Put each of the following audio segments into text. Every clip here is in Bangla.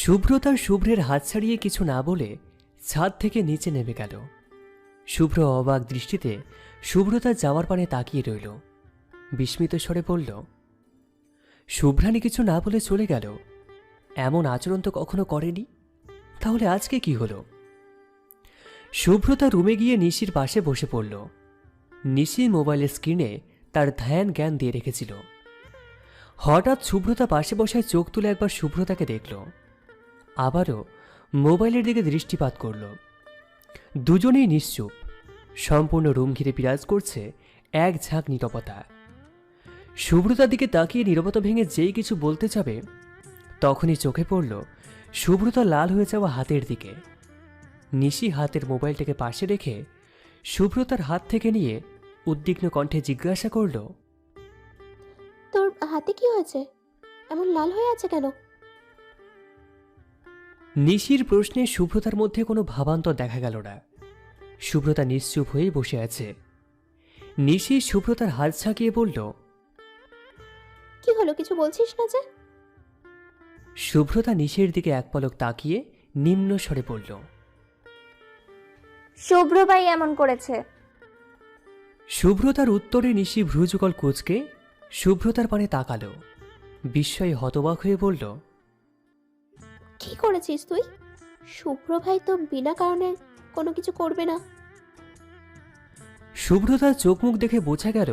শুভ্র তার শুভ্রের হাত ছাড়িয়ে কিছু না বলে ছাদ থেকে নিচে নেমে গেল। শুভ্র অবাক দৃষ্টিতে শুভ্র তার যাওয়ার পানে তাকিয়ে রইল। বিস্মিত স্বরে বলল শুভ্রানী কিছু না বলে চলে গেল। এমন আচরণ তো কখনো করেনি। তাহলে আজকে কি হলো? শুভ্রতা রুমে গিয়ে নিশির পাশে বসে পড়ল। নিশি মোবাইলের স্ক্রিনে তার ধ্যান জ্ঞান দিয়ে রেখেছিল। হঠাৎ শুভ্রতা পাশে বসায় চোখ তুলে একবার শুভ্রতাকে দেখল। আবারও মোবাইলের দিকে দৃষ্টিপাত করল। দুজনেই নিশ্চুপ। সম্পূর্ণ রুম ঘিরে বিরাজ করছে এক ঝাঁক নীরবতা। শুভ্রতার দিকে তাকিয়ে নীরবতা ভেঙে যেই কিছু বলতে যাবে, তখনই চোখে পড়ল শুভ্রতা লাল হয়ে যাওয়া হাতের দিকে। নিশি হাতের মোবাইলটাকে পাশে রেখে শুভ্রতার হাত থেকে নিয়ে উদ্বিগ্ন কণ্ঠে জিজ্ঞাসা করল, তোর হাতে কি হয়েছে? এমন লাল হয়ে আছে কেন? নিশির প্রশ্নে শুভ্রতার মধ্যে কোনো ভাবান্তর দেখা গেল না। শুভ্রতা নিশ্চুপ হয়েই বসে আছে। নিশি শুভ্রতার হাত ছাকিয়ে বলল কি হলো কিছু বলছিস না যে? শুভ্রতা নিশির দিকে এক পলক তাকিয়ে নিম্ন স্বরে বলল শুভ্র ভাই এমন করেছে। শুভ্রতার উত্তরে নিশি ভ্রুযুগল কুচকে শুভ্রতার পানে তাকালো বিস্ময়ে হতবাক হয়ে বলল কি করেছিস তুই? শুভ্র ভাই তো বিনা কারণে কোনো কিছু করবে না। শুভ্রতার চোখ মুখ দেখে বোঝা গেল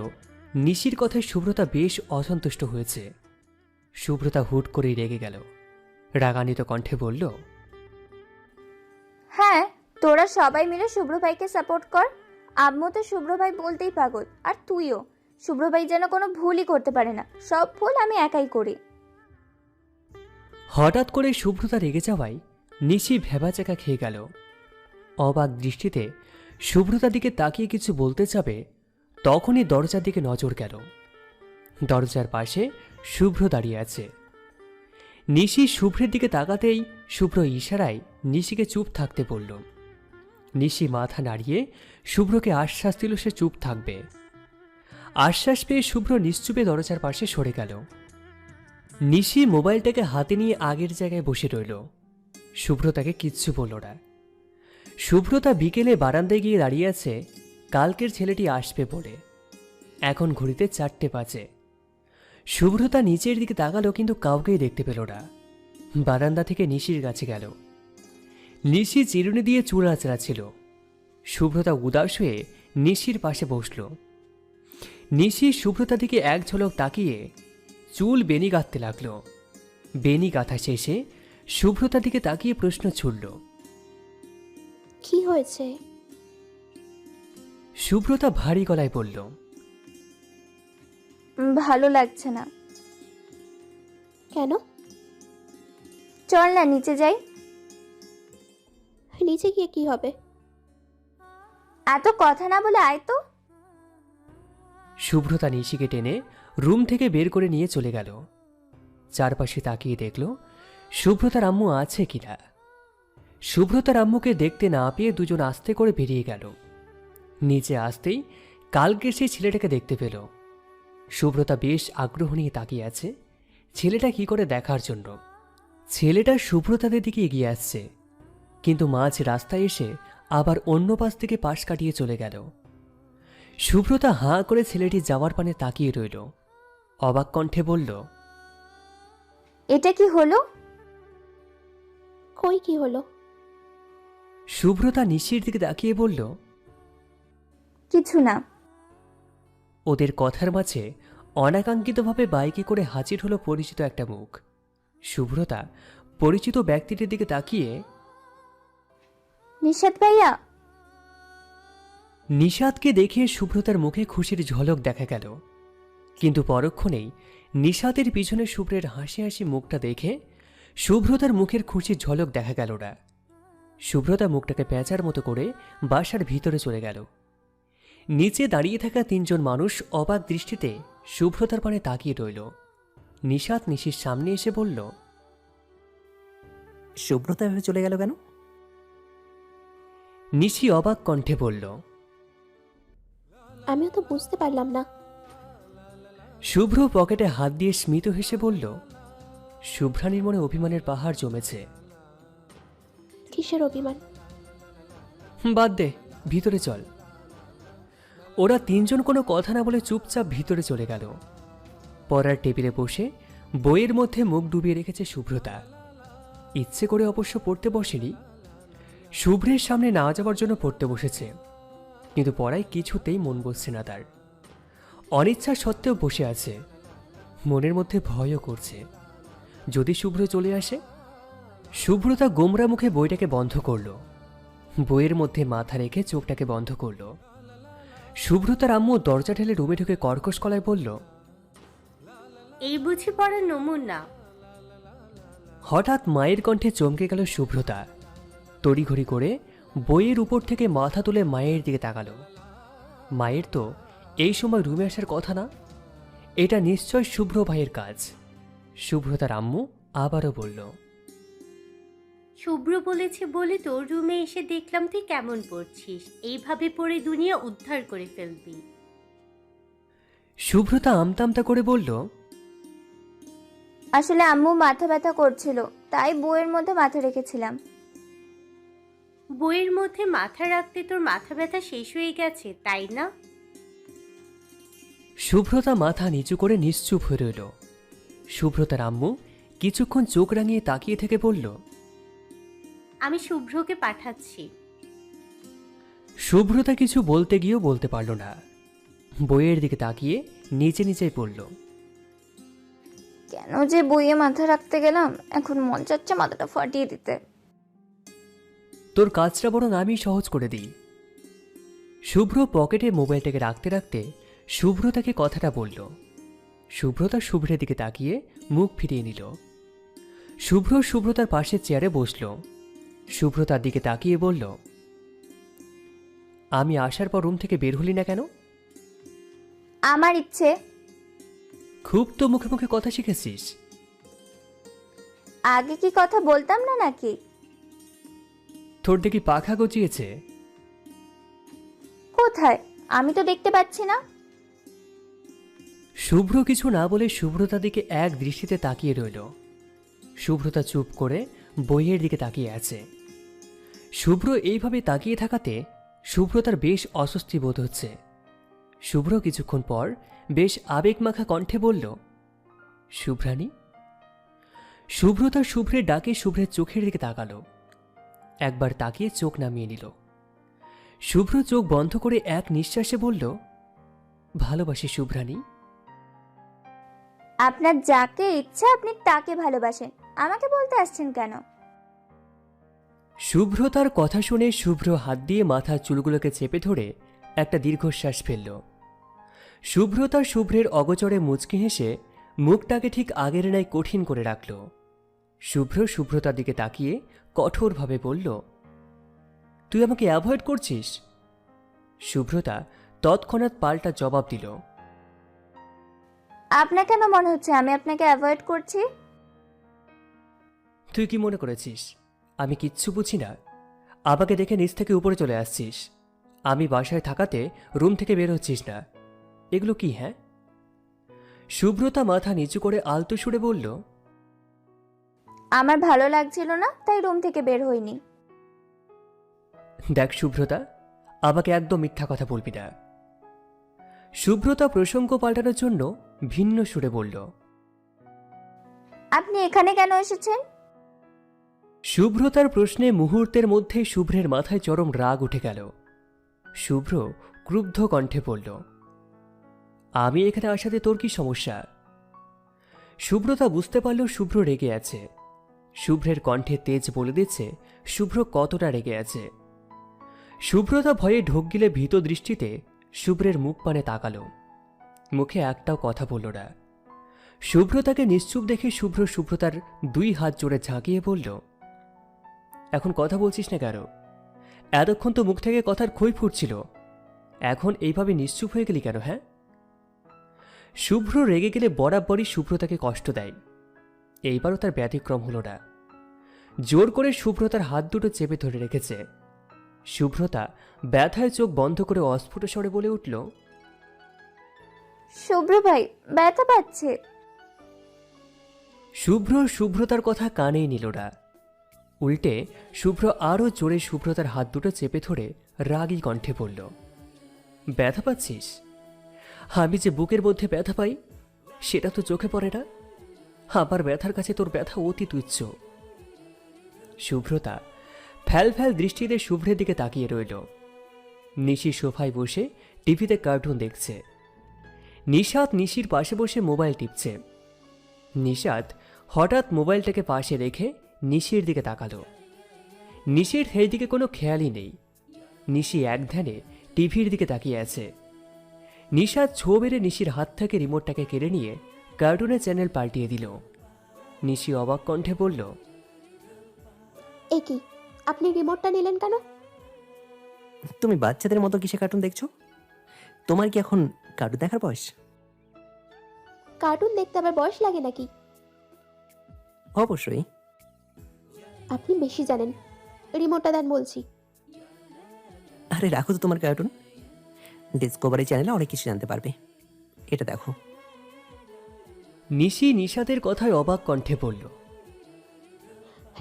নিশির কথায় শুভ্রতা বেশ অসন্তুষ্ট হয়েছে। শুভ্রতা হুট করেই রেগে গেল। রাগান্বিত কণ্ঠে বলল হ্যাঁ তোরা সবাই মিলে শুভ্র ভাইকে সাপোর্ট কর। আম্মু তো শুভ্র ভাই বলতেই পাগল আর তুইও। শুভ্র ভাই যেন কোনো ভুলই করতে পারে না। সব ভুল আমি একাই করি। হঠাৎ করে শুভ্রতা রেগে যাওয়ায় নিশি ভেবাচাকা খেয়ে গেল। অবাক দৃষ্টিতে শুভ্রতার দিকে তাকিয়ে কিছু বলতে যাবে, তখনই দরজার দিকে নজর গেল। দরজার পাশে শুভ্র দাঁড়িয়ে আছে। নিশি শুভ্রের দিকে তাকাতেই শুভ্র ইশারায় নিশিকে চুপ থাকতে বলল। নিশি মাথা নাড়িয়ে শুভ্রকে আশ্বাস দিল সে চুপ থাকবে। আশ্বাস পেয়ে শুভ্র নিশ্চুপে দরজার পাশে সরে গেল। নিশি মোবাইলটাকে হাতে নিয়ে আগের জায়গায় বসে রইল। শুভ্রতাকে কিচ্ছু বলল না। শুভ্রতা বিকেলে বারান্দায় গিয়ে দাঁড়িয়ে আছে, কালকের ছেলেটি আসবে বলে। এখন ঘড়িতে চারটে বাজে। শুভ্রতা নিচের দিকে তাকালো কিন্তু কাউকেই দেখতে পেল না। বারান্দা থেকে নিশির কাছে গেল। নিশি চিরুনি দিয়ে চুল আঁচড়াচ্ছিল। শুভ্রতা উদাস হয়ে নিশির পাশে বসল। নিশি শুভ্রতার দিকে এক ঝলক তাকিয়ে চুল বেনি গাঁথতে লাগল। বেনি গাঁথা শেষে শুভ্রতার দিকে তাকিয়ে প্রশ্ন ছুড়ল। কি হয়েছে? শুভ্রতা ভারী গলায় বলল ভালো লাগছে না। কেন? চল না নিচে যাই। নিচে গিয়ে কি হবে? এত কথা না বলে আয় তো। শুভ্রতা নিশিকে টেনে রুম থেকে বের করে নিয়ে চলে গেল। চারপাশে তাকিয়ে দেখল শুভ্রতার আম্মু আছে কিনা। শুভ্রতার আম্মুকে দেখতে না পেয়ে দুজন আস্তে করে বেরিয়ে গেল। নিচে আসতেই কালকে সেই ছেলেটাকে দেখতে পেল। শুভ্রতা বেশ আগ্রহ নিয়ে তাকিয়ে আছে, ছেলেটা কি করে দেখার জন্য। ছেলেটা শুভ্রতাদের দিকে এগিয়ে আসছে, কিন্তু মাঝ রাস্তায় এসে আবার অন্য পাশ থেকে পাশ কাটিয়ে চলে গেল। শুভ্রতা হাঁ করে ছেলেটি যাওয়ার পানে তাকিয়ে রইল। অবাক কণ্ঠে বলল এটা কি হলো? কই কি হলো? শুভ্রতা নিশির দিকে তাকিয়ে বলল কিছু না। ওদের কথার মাঝে অনাকাঙ্ক্ষিতভাবে বাইকে করে হাজির হলো পরিচিত একটা মুখ। শুভ্রতা পরিচিত ব্যক্তিটির দিকে তাকিয়ে নিষাদ ভাইয়া? নিষাদকে দেখে শুভ্রতার মুখে খুশির ঝলক দেখা গেল। কিন্তু পরক্ষণেই নিষাদের পিছনে শুভ্রের হাসি হাসি মুখটা দেখে শুভ্রতার মুখের খুশির ঝলক দেখা গেল না। শুভ্রতা মুখটাকে পেঁচার মতো করে বাসার ভিতরে চলে গেল। নিচে দাঁড়িয়ে থাকা তিনজন মানুষ অবাক দৃষ্টিতে শুভ্রতার পানে তাকিয়ে রইল। নিষাদ নিশির সামনে এসে বলল শুভ্রতা এভাবে চলে গেল কেন? নিশি অবাক কণ্ঠে বলল আমিও তো বুঝতে পারলাম না শুভ্র পকেটে হাত দিয়ে স্মিত হেসে বলল শুভ্রানীর মনে অভিমানের পাহাড় জমেছে। কিসের অভিমান? বাদ দে ভিতরে চল। ওরা তিনজন কোনো কথা না বলে চুপচাপ ভিতরে চলে গেল। পড়ার টেবিলে বসে বইয়ের মধ্যে মুখ ডুবিয়ে রেখেছে শুভ্রতা। ইচ্ছে করে অবশ্য পড়তে বসেনি। শুভ্রের সামনে না যাওয়ার জন্য পড়তে বসেছে। কিন্তু পড়ায় কিছুতেই মন বসছে না তার। অনিচ্ছা সত্ত্বেও বসে আছে। মনের মধ্যে ভয়ও করছে। যদি শুভ্র চলে আসে? শুভ্রতা গোমরা মুখে বইটাকে বন্ধ করল। বইয়ের মধ্যে মাথা রেখে চোখটাকে বন্ধ করল। শুভ্রতার আম্মু দরজা ঠেলে রুমে ঢুকে কর্কশ কলায় বলল এই বুঝি পড়ার নমুনা। হঠাৎ মায়ের কণ্ঠে চমকে গেল শুভ্রতা। তড়িঘড়ি করে বইয়ের উপর থেকে মাথা তুলে মায়ের দিকে তাকালো। মায়ের তো এই সময় রুমে আসার কথা না? এটা নিশ্চয় শুভ্র ভাইয়ের কাজ। শুভ্রতার আম্মু আবারও বলল শুভ্র বলেছে বলে তোর রুমে এসে দেখলাম তুই কেমন পড়ছিস। এইভাবে পড়ে দুনিয়া উদ্ধার করে ফেলবি। শুভ্রতা আমতামতা করে বলল আসলে আম্মু মাথা ব্যথা করছিল তাই বইয়ের মধ্যে মাথা রেখেছিলাম। বইয়ের মধ্যে মাথা রাখতে তোর মাথা ব্যথা শেষ হয়ে গেছে তাই না? শুভ্রতা মাথা নিচু করে নিশ্চুপ হয়ে রইল। শুভ্রতার আম্মু কিছুক্ষণ চোখ রাঙিয়ে তাকিয়ে থেকে বলল আমি শুভ্রকে পাঠাচ্ছি। শুভ্রতা কিছু বলতে গিয়েও বলতে পারল না। বইয়ের দিকে তাকিয়ে নিচে নিচেই পড়ল কেন যে বইয়ে মাথা রাখতে গেলাম? এখন মন চাচ্ছে মাথাটা ফাটিয়ে দিতে। তোর কাজটা বরং আমি সহজ করে দিই। শুভ্র পকেটে মোবাইলটাকে রাখতে রাখতে শুভ্রতাকে কথাটা বলল। শুভ্রতা শুভ্রের দিকে তাকিয়ে মুখ ফিরিয়ে নিল। শুভ্র শুভ্রতার পাশের চেয়ারে বসল। শুভ্রতার দিকে তাকিয়ে বলল আমি আসার পর রুম থেকে বের হলি না কেন? আমার ইচ্ছে। খুব তো মুখে মুখে কথা শিখেছিস। আগে কি কথা বলতাম না নাকি? তোর দেখি পাখা গজিয়েছে। কোথায়? আমি তো দেখতে পাচ্ছি না। শুভ্র কিছু না বলে শুভ্রতার দিকে এক দৃষ্টিতে তাকিয়ে রইল। শুভ্রতা চুপ করে বইয়ের দিকে তাকিয়ে আছে। শুভ্র এইভাবে তাকিয়ে থাকাতে শুভ্রতার বেশ অস্বস্তি বোধ হচ্ছে। শুভ্র কিছুক্ষণ পর বেশ আবেগমাখা কণ্ঠে বলল, শুভ্রাণী? শুভ্রতা শুভ্রের ডাকে শুভ্রের চোখের দিকে তাকালো। একবার তাকিয়ে চোখ নামিয়ে নিল। শুভ্র চোখ বন্ধ করে এক নিঃশ্বাসে বলল, ভালোবাসি শুভ্রানী আপনার যাকে ইচ্ছা আপনি তাকে ভালোবাসেন। আমাকে বলতে আসছেন কেন? শুভ্রতার কথা শুনে শুভ্র হাত দিয়ে মাথার চুলগুলোকে চেপে ধরে একটা দীর্ঘশ্বাস ফেলল। শুভ্রতা শুভ্রের অগচরে মুচকি হেসে মুখটাকে ঠিক আগের ন্যায় কঠিন করে রাখল। শুভ্র শুভ্রতার দিকে তাকিয়ে কঠোরভাবে বলল, তুই আমাকে অ্যাভয়েড করছিস? শুভ্রতা তৎক্ষণাৎ পাল্টা জবাব দিল আপনার কেন মনে হচ্ছে আমি আপনাকে অ্যাভয়েড করছি। তুই কি মনে করেছিস? আমি কিচ্ছু বুঝি না। আমাকে দেখে নিচ থেকে উপরে চলে আসছিস। আমি বাসায় থাকাতে রুম থেকে বের হচ্ছিস না। এগুলো কি হ্যাঁ? শুভ্রতা মাথা নিচু করে আলতো সুরে বলল আমার ভালো লাগছিল না তাই রুম থেকে বের হইনি। দেখ শুভ্রতা আমাকে একদম মিথ্যা কথা বলবি না। শুভ্রতা প্রসঙ্গ পাল্টানোর জন্য ভিন্ন সুরে বলল আপনি এখানে কেন এসেছেন? শুভ্রতার প্রশ্নে মুহূর্তের মধ্যে শুভ্রের মাথায় চরম রাগ উঠে গেল। শুভ্র ক্রুব্ধ কণ্ঠে বলল আমি এখানে আসাতে তোর কি সমস্যা? শুভ্রতা বুঝতে পারল শুভ্র রেগে আছে। শুভ্রের কণ্ঠে তেজ বলে দিচ্ছে শুভ্র কতটা রেগে আছে। শুভ্রতা ভয়ে ঢোক গিলে ভীত দৃষ্টিতে শুভ্রের মুখ পানে তাকালো। মুখে একটাও কথা বলল না। শুভ্র তাকে নিশ্চুপ দেখে শুভ্র শুভ্রতার দুই হাত জোরে ঝাঁকিয়ে বলল, এখন কথা বলছিস না কেন? এতক্ষণ তো মুখ থেকে কথার খই ফুটছিল। এখন এইভাবে নিশ্চুপ হয়ে গেলি কেন হ্যাঁ? শুভ্র রেগে গেলে বরাবরই শুভ্রতাকে কষ্ট দেয়। এইবারও তার ব্যতিক্রম হলো না। জোর করে শুভ্রতার হাত দুটো চেপে ধরে রেখেছে। শুভ্রতা ব্যথায় চোখ বন্ধ করে অস্ফুট স্বরে বলে উঠল শুভ্র ভাই ব্যথা পাচ্ছে। শুভ্র শুভ্রতার কথা কানেই নিল না। উল্টে শুভ্র আরও জোরে শুভ্রতার হাত দুটো চেপে ধরে রাগী কণ্ঠে পড়ল ব্যথা পাচ্ছিস? আমি যে বুকের মধ্যে ব্যথা পাই সেটা তো চোখে পড়ে না। আমার ব্যথার কাছে তোর ব্যথা অতি তুচ্ছ। শুভ্রতা ফ্যাল ফ্যাল দৃষ্টিতে শুভ্রের দিকে তাকিয়ে রইল। নিশি সোফায় বসে টিভিতে কার্টুন দেখছে। নিশাত নিশির পাশে বসে মোবাইল টিপছে। নিশাত হঠাৎ মোবাইলটাকে পাশে রেখে নিশির দিকে তাকালো। নিশির সেই দিকে কোনো খেয়ালই নেই। নিশি এক ধ্যানে টিভির দিকে তাকিয়ে আছে। নিশাত ছো বেড়ে নিশির হাত থেকে রিমোটটাকে কেড়ে নিয়ে কার্টুনের চ্যানেল পাল্টিয়ে দিল। নিশি অবাক কণ্ঠে বলল, এ কি? আপনি রিমোটটা নিলেন কেন? তুমি বাচ্চাদের মতো কিসে কার্টুন দেখছ? তোমার কি এখন কার্টুন দেখার বয়স? কার্টুন দেখতে আবার বয়স লাগে নাকি? অবশ্যই। আপনি বেশি জানেন। রিমোটটা দেন বলছি। আরে রাখো তো তোমার কার্টুন ডিসকভারি চ্যানেলে অনেক কিছু জানতে পারবে। এটা দেখো। নিশি নিশাতের কথায় অবাক কণ্ঠে বলল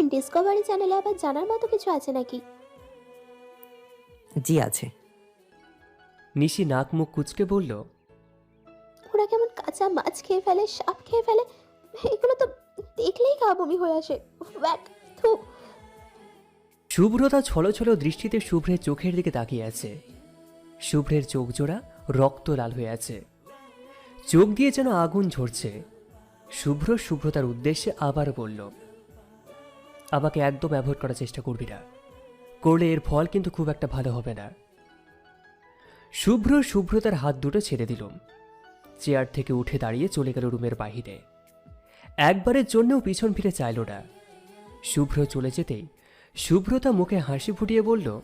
ডিসকভারি চ্যানেলে আবার জানার মতো কিছু আছে নাকি? জি আছে। নিশি নাক মুখ কুচকে বলল ওরা কেমন কাঁচা মাছ খেয়ে ফেলে সাপ খেয়ে ফেলে? এগুলো তো দেখলেই গা বমি হয়ে আসে। ব্যাক থু। শুভ্রতা ছলো ছলো দৃষ্টিতে শুভ্রের চোখের দিকে তাকিয়ে আছে। শুভ্রের চোখ জোড়া রক্ত লাল হয়ে আছে। চোখ দিয়ে যেন আগুন ঝরছে। শুভ্র শুভ্রতার উদ্দেশ্যে আবার বলল আমাকে একদম অ্যাভয়েড করার চেষ্টা করবি না। করলে এর ফল কিন্তু খুব একটা ভালো হবে না। শুভ্র শুভ্রতার হাত দুটো ছেড়ে দিল চেয়ার থেকে উঠে দাঁড়িয়ে চলে গেল রুমের বাহিরে। একবারের জন্যও পিছন ফিরে চাইল না। শুভ্র চলে যেতেই শুভ্রতা মুখে হাসি ফুটিয়ে বলল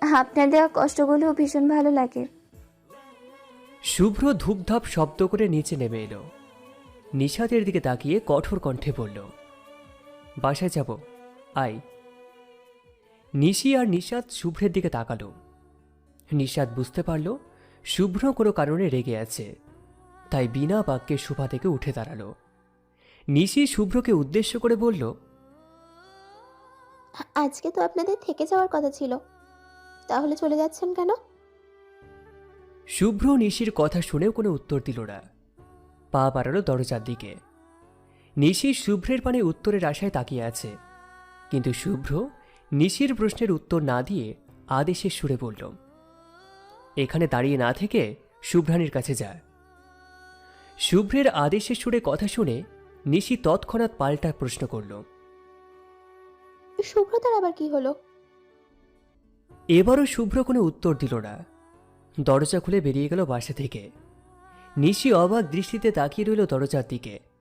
আপনার দেওয়া কষ্টগুলো ভীষণ ভালো লাগে। শুভ্র ধূপধাপ শব্দ করে নিচে নেমে এলো। নিষাদের দিকে তাকিয়ে কঠোর কণ্ঠে বলল বাসায় যাব। আই। নিশি আর নিষাদ শুভ্রের দিকে তাকালো। নিষাদ বুঝতে পারল শুভ্র কোনো কারণে রেগে আছে। তাই বিনা বাক্যে সুভা থেকে উঠে দাঁড়াল। নিশি শুভ্রকে উদ্দেশ্য করে বলল আজকে তো আপনাদের থেকে যাওয়ার কথা ছিল। তাহলে চলে যাচ্ছেন কেন? শুভ্র নিশির কথা শুনেও কোনো উত্তর দিল না। পা বাড়ালো দরজার দিকে। নিশি শুভ্রের পানে উত্তরের আশায় তাকিয়ে আছে। কিন্তু শুভ্র নিশির প্রশ্নের উত্তর না দিয়ে আদেশের সুরে বলল এখানে দাঁড়িয়ে না থেকে শুভ্রানীর কাছে যা। শুভ্রের আদেশের সুরে কথা শুনে নিশি তৎক্ষণাৎ পাল্টা প্রশ্ন করল শুভ্রতার আবার কি হলো? এবারও শুভ্র কোনো উত্তর দিল না। দরজা খুলে বেরিয়ে গেল বাসা থেকে। নিশি অবাক দৃষ্টিতে তাকিয়ে রইল দরজার দিকে।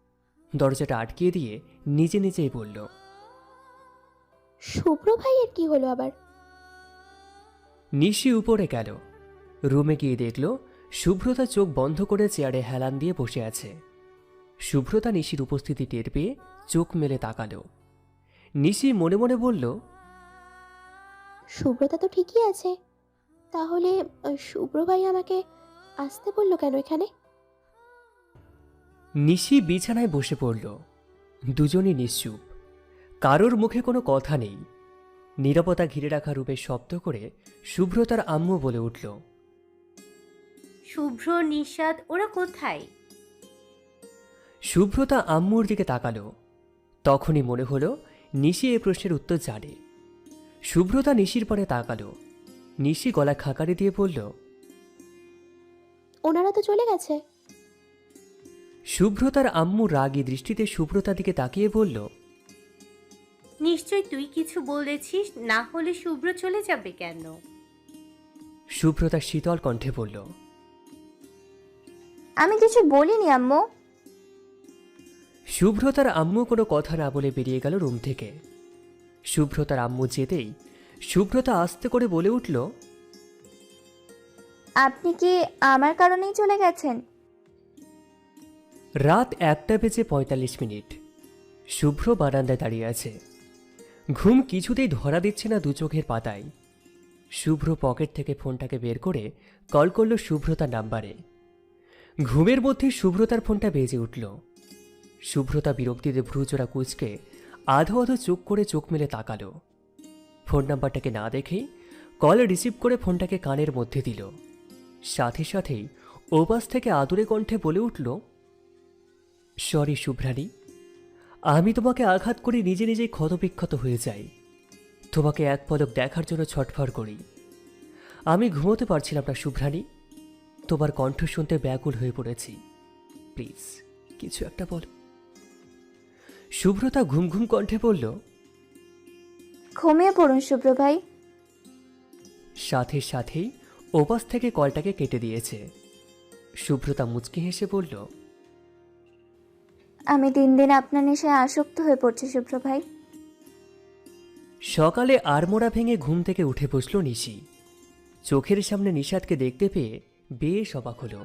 দরজাটা আটকিয়ে দিয়ে নিজে নিজেই বলল শুভ্র ভাইয়ের কি হলো আবার? নিশি উপরে গেল। রুমে গিয়ে দেখল শুভ্রতা চোখ বন্ধ করে চেয়ারে হেলান দিয়ে বসে আছে। শুভ্রতা নিশির উপস্থিতি টের পেয়ে চোখ মেলে তাকালো। নিশি মনে মনে বলল শুভ্রতা তো ঠিকই আছে। তাহলে শুভ্র ভাই আমাকে আসতে বলল কেন এখানে? নিশি বিছানায় বসে পড়ল। দুজনই নিশ্চুপ। কারোর মুখে কোনো কথা নেই। নিরাপত্তা ঘিরে রাখা রূপে শব্দ করে শুভ্রতার আম্মু বলে উঠল শুভ্র নিষাদ ওরা কোথায়? শুভ্রতা আম্মুর দিকে তাকালো। তখনই মনে হলো নিশি এ প্রশ্নের উত্তর জানে। শুভ্রতা নিশির পরে তাকালো। নিশি গলা খাকারি দিয়ে বলল ওনারা তো চলে গেছে। শুভ্রতার আম্মু রাগী দৃষ্টিতে শুভ্রতার দিকে তাকিয়ে বলল নিশ্চয় তুই কিছু বলেছিস না হলে শুভ্র চলে যাবে কেন? শুভ্রতা শীতল কণ্ঠে বলল আমি কিছু বলিনি আম্মু। শুভ্রতার আম্মু কোনো কথা না বলে বেরিয়ে গেল রুম থেকে। শুভ্রতার আম্মু যেতেই শুভ্রতা আস্তে করে বলে উঠল আপনি কি আমার কারণেই চলে গেছেন? রাত একটা বেজে পঁয়তাল্লিশ মিনিট। শুভ্র বারান্দায় দাঁড়িয়ে আছে। ঘুম কিছুতেই ধরা দিচ্ছে না দু চোখের পাতায়। শুভ্র পকেট থেকে ফোনটাকে বের করে কল করল শুভ্রতার নাম্বারে। ঘুমের মধ্যে শুভ্রতার ফোনটা বেজে উঠল। শুভ্রতা বিরক্তিতে ভ্রুচোরা কুচকে আধো আধো চোখ করে চোখ মেলে তাকালো। ফোন নাম্বারটাকে না দেখেই কল রিসিভ করে ফোনটাকে কানের মধ্যে দিল। সাথে সাথেই ওপাশ থেকে আদুরে কণ্ঠে বলে উঠল সরি শুভ্রাণী। আমি তোমাকে আঘাত করে নিজে নিজেই ক্ষতবিক্ষত হয়ে যাই। তোমাকে এক পলক দেখার জন্য ছটফট করি। আমি ঘুমোতে পারছিলাম না শুভ্রাণী। তোমার কণ্ঠ শুনতে ব্যাকুল হয়ে পড়েছি। প্লিজ কিছু একটা বলো। শুভ্রতা ঘুম ঘুম কণ্ঠে বলল ঘুমিয়ে পড়ুন শুভ্র ভাই। সাথে সাথেই ওপাশ থেকে কলটাকে কেটে দিয়েছে। শুভ্রতা মুচকি হেসে বলল আমি দিন দিন আপনার নেশায় আসক্ত হয়ে পড়ছি শুভ্র ভাই। সকালে আড়মোড়া ভেঙে ঘুম থেকে উঠে বসল নিশি। চোখের সামনে নিষাদকে দেখতে পেয়ে বেশ অবাক হলো।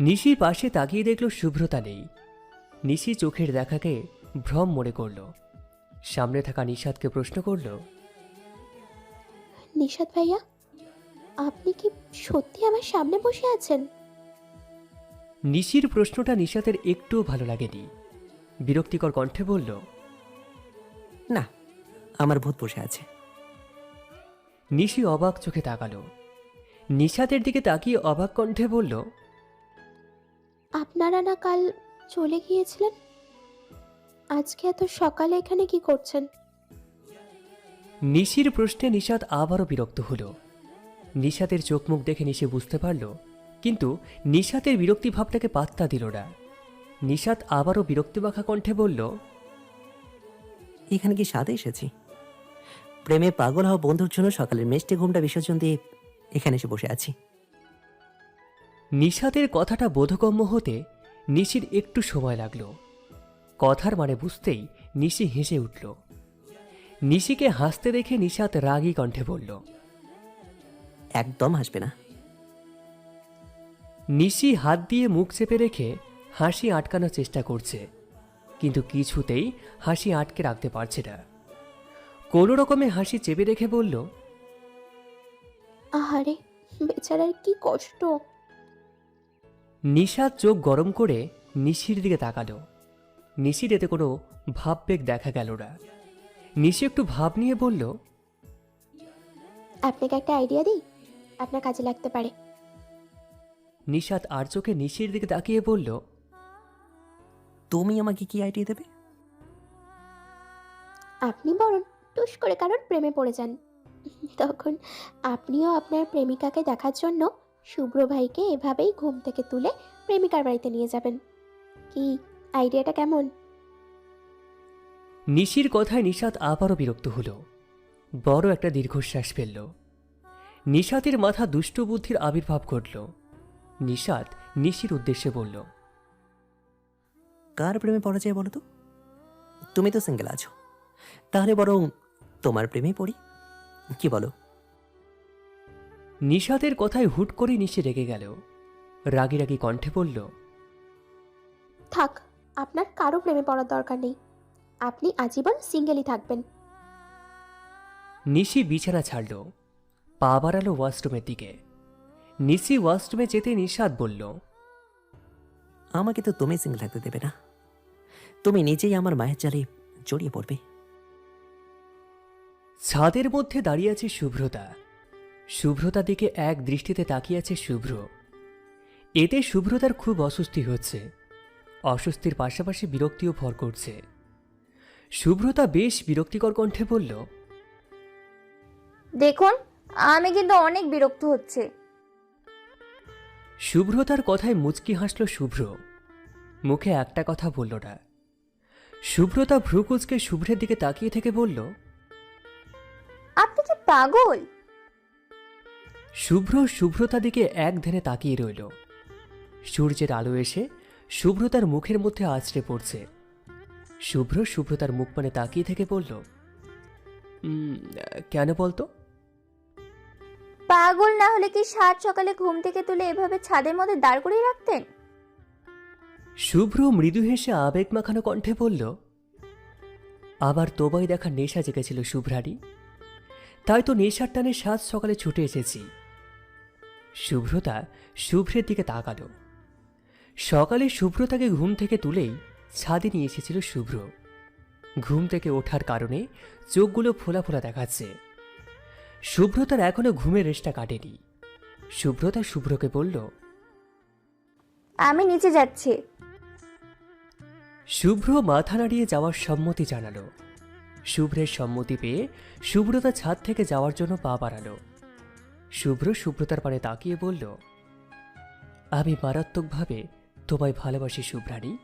নিশি পাশে তাকিয়ে দেখল শুভ্রতা নেই। নিশি চোখের দেখাকে ভ্রম মনে করল। সামনে থাকা নিষাদকে প্রশ্ন করল নিশাদ ভাইয়া আপনি কি সত্যি আমার সামনে বসে আছেন? নিশির প্রশ্নটা নিষাদের একটুও ভালো লাগেনি। বিরক্তিকর কণ্ঠে বলল না আমার ভূত বসে আছে। নিশি অবাক চোখে তাকালো। নিষাদের দিকে তাকিয়ে অবাক কণ্ঠে বলল আপনারা না কাল চলে গিয়েছিলেন? আজকে এত সকালে এখানে কি করছেন? নিশির প্রশ্নে নিষাদ আবারও বিরক্ত হলো। নিষাদের চোখ মুখ দেখে নিশি বুঝতে পারল কিন্তু নিষাদের বিরক্তি ভাবটাকে পাত্তা দিল না। নিষাদ আবারও বিরক্তিমাখা কণ্ঠে বলল এখানে কি সাথে এসেছি? প্রেমে পাগল হওয়া বন্ধুর জন্য সকালের মিষ্টি ঘুমটা বিসর্জন দিয়ে এখানে এসে বসে আছি। নিষাদের কথাটা বোধগম্য হতে নিশির একটু সময় লাগল। কথার মানে বুঝতেই নিশি হেসে উঠল। নিশিকে হাসতে দেখে নিষাদ রাগী কণ্ঠে বলল একদম হাসবে না। নিশি হাত দিয়ে মুখ চেপে রেখে হাসি আটকানোর চেষ্টা করছে কিন্তু কিছুতেই হাসি আটকে রাখতে পারছে না। কোনো রকমে হাসি চেপে রেখে বলল আহারে বেচারার কি কষ্ট। নিশাদ চোখ গরম করে নিশির দিকে তাকালো। নিশির এতে কোনো ভাববেগ দেখা গেল না। নিশি একটু ভাব নিয়ে বলল আপনাকে একটা আইডিয়া দিই? আপনার কাজে লাগতে পারে। নিশাদ আর চোখে নিশির দিকে তাকিয়ে বলল তুমি আমাকে কি আইডিয়া দেবে? আপনি বরং টুস করে কারোর প্রেমে পড়ে যান। তখন আপনিও আপনার প্রেমিকাকে দেখার জন্য শুভ্র ভাইকে এভাবেই ঘুম থেকে তুলে প্রেমিকার বাড়িতে নিয়ে যাবেন। কি আইডিয়াটা কেমন? নিশির কথায় নিশাদ আবারও বিরক্ত হলো। বড় একটা দীর্ঘশ্বাস ফেলল। নিশাতের মাথা দুষ্ট বুদ্ধির আবির্ভাব ঘটল। নিশাদ নিশির উদ্দেশ্যে বলল কার প্রেমে পড়া যায় বলো তো? তুমি তো সিঙ্গেল আছো। তাহলে বরং তোমার প্রেমে পড়ি। কি বলো? নিশাদের কথায় হুট করে নিশি রেগে গেল। রাগি রাগি কণ্ঠে বলল থাক আপনার কারও প্রেমে পড়ার দরকার নেই। আপনি আজীবন সিঙ্গেলই থাকবেন। নিশি বিছানা ছাড়ল পা বাড়ালো ওয়াশরুমের দিকে। নিশি ওয়াশরুমে যেতে নিষাদ বলল আমাকে তো তুমি সিঙ্গেল থাকতে দেবে না। তুমি নিজেই আমার মায়ের জালে জড়িয়ে পড়বে। ছাদের মধ্যে দাঁড়িয়ে আছে শুভ্রতা। শুভ্রতা দিকে এক দৃষ্টিতে তাকিয়ে আছে শুভ্র। এতে শুভ্রতার খুব অস্বস্তি হচ্ছে। অস্বস্তির পাশাপাশি বিরক্তিও ভর করছে। শুভ্রতা বেশ বিরক্তিকর কণ্ঠে বলল দেখুন আমি কিন্তু অনেক বিরক্ত হচ্ছে। শুভ্রতার কথায় মুচকি হাসল শুভ্র। মুখে একটা কথা বলল না। শুভ্রতা ভ্রুকুচকে শুভ্রের দিকে তাকিয়ে থেকে বলল আপনি কি পাগল? শুভ্র শুভ্রতা দিকে এক ধ্যানে তাকিয়ে রইল। সূর্যের আলো এসে শুভ্রতার মুখের মধ্যে আছড়ে পড়ছে। শুভ্র শুভ্রতার মুখ মানে তাকিয়ে থেকে বলল "উম, কেন বলতো? পাগল না হলে কি সাত সকালে ঘুম থেকে তুলে এভাবে ছাদের মধ্যে দাঁড় করিয়ে রাখতেন? শুভ্র মৃদু হেসে আবেগ মাখানো কণ্ঠে বলল, আবার তোবাই দেখা নেশা জেগেছিল শুভ্রানী তাই তো নেশার টানে সাত সকালে ছুটে এসেছি। শুভ্রতা শুভ্রের দিকে তাকালো। সকালে শুভ্রতাকে ঘুম থেকে তুলেই ছাদে নিয়ে এসেছিল শুভ্র। ঘুম থেকে ওঠার কারণে চোখগুলো ফোলা ফোলা দেখাচ্ছে। শুভ্রতার এখনও ঘুমের রেশটা কাটেনি। শুভ্রতা শুভ্রকে বলল আমি নিচে যাচ্ছি। শুভ্র মাথা নাড়িয়ে যাওয়ার সম্মতি জানালো। শুভ্রের সম্মতি পেয়ে শুভ্রতা ছাদ থেকে যাওয়ার জন্য পা বাড়ালো। শুভ্র শুভ্রতার পানে তাকিয়ে বলল আমি মারাত্মকভাবে তোমায় ভালোবাসি শুভ্রাণী